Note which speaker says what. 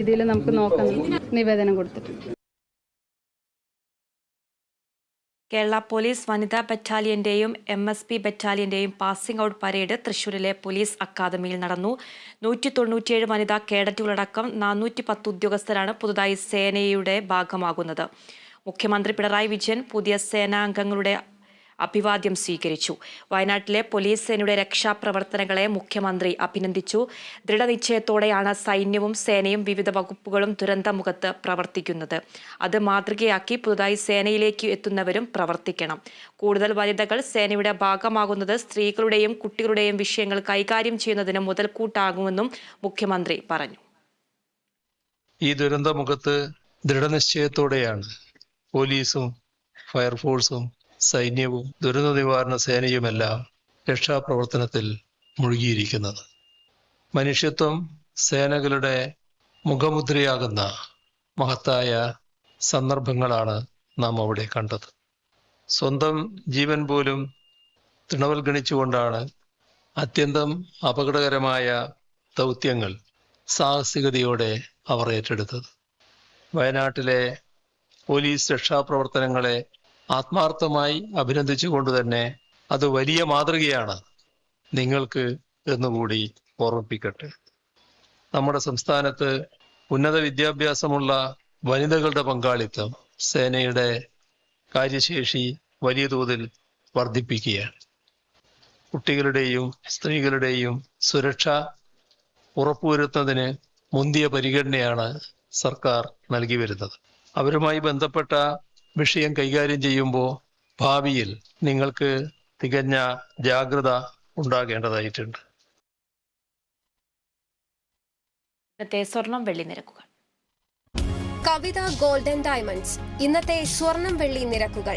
Speaker 1: രീതിയിൽ നമുക്ക് നോക്കാൻ നിവേദനം കൊടുത്തിട്ടുണ്ട്
Speaker 2: കേരള പോലീസ് വനിതാ ബറ്റാലിയന്റെയും എം എസ് പി ബറ്റാലിയന്റെയും പാസിംഗ് ഔട്ട് പരേഡ് തൃശൂരിലെ പോലീസ് അക്കാദമിയിൽ നടന്നു. നൂറ്റി തൊണ്ണൂറ്റിയേഴ് വനിതാ കേഡറ്റുകളടക്കം നാനൂറ്റി പത്ത് ഉദ്യോഗസ്ഥരാണ് പുതുതായി സേനയുടെ ഭാഗമാകുന്നത്. മുഖ്യമന്ത്രി പിണറായി വിജയൻ പുതിയ സേനാംഗങ്ങളുടെ അഭിവാദ്യം സ്വീകരിച്ചു. വയനാട്ടിലെ പോലീസ് സേനയുടെ രക്ഷാപ്രവർത്തനങ്ങളെ മുഖ്യമന്ത്രി അഭിനന്ദിച്ചു. ദൃഢനിശ്ചയത്തോടെയാണ് സൈന്യവും സേനയും വിവിധ വകുപ്പുകളും ദുരന്തമുഖത്ത് പ്രവർത്തിക്കുന്നത്. അത് മാതൃകയാക്കി പുതുതായി സേനയിലേക്ക് എത്തുന്നവരും പ്രവർത്തിക്കണം. കൂടുതൽ വനിതകൾ സേനയുടെ ഭാഗമാകുന്നത് സ്ത്രീകളുടെയും കുട്ടികളുടെയും വിഷയങ്ങൾ കൈകാര്യം ചെയ്യുന്നതിന് മുതൽക്കൂട്ടാകുമെന്നും മുഖ്യമന്ത്രി പറഞ്ഞു.
Speaker 3: ഈ ദുരന്തമുഖത്ത് ദൃഢനിശ്ചയത്തോടെയാണ് പോലീസും ഫയർഫോഴ്സും സൈന്യവും ദുരന്ത നിവാരണ സേനയുമെല്ലാം രക്ഷാപ്രവർത്തനത്തിൽ മുഴുകിയിരിക്കുന്നത്. മനുഷ്യത്വം സേനകളുടെ മുഖമുദ്രയാകുന്ന മഹത്തായ സന്ദർഭങ്ങളാണ് നാം അവിടെ കണ്ടത്. സ്വന്തം ജീവൻ പോലും തൃണവൽഗണിച്ചുകൊണ്ടാണ് അത്യന്തം അപകടകരമായ ദൗത്യങ്ങൾ സാഹസികതയോടെ അവർ ഏറ്റെടുത്തത്. വയനാട്ടിലെ പോലീസ് രക്ഷാപ്രവർത്തനങ്ങളെ ആത്മാർത്ഥമായി അഭിനന്ദിച്ചുകൊണ്ട് തന്നെ അത് വലിയ മാതൃകയാണ് നിങ്ങൾക്ക് എന്നുകൂടി ഓർമ്മിപ്പിക്കട്ടെ. നമ്മുടെ സംസ്ഥാനത്ത് ഉന്നത വിദ്യാഭ്യാസമുള്ള വനിതകളുടെ പങ്കാളിത്തം സേനയുടെ കാര്യശേഷി വലിയ തോതിൽ വർദ്ധിപ്പിക്കുകയാണ്. കുട്ടികളുടെയും സ്ത്രീകളുടെയും സുരക്ഷ ഉറപ്പുവരുത്തുന്നതിന് മുന്തിയ പരിഗണനയാണ് സർക്കാർ നൽകി വരുന്നത്. അവരുമായി ബന്ധപ്പെട്ട വിഷയം കൈകാര്യം ചെയ്യുമ്പോൾ ഭാവിയിൽ നിങ്ങൾക്ക് തികഞ്ഞ ജാഗ്രത ഉണ്ടാകേണ്ടതായിട്ടുണ്ട്.
Speaker 2: സ്വർണം വെള്ളി നിരക്കുകൾ.
Speaker 4: Kavitha golden diamonds. ഇന്നത്തെ സ്വർണം വെള്ളി നിരക്കുകൾ.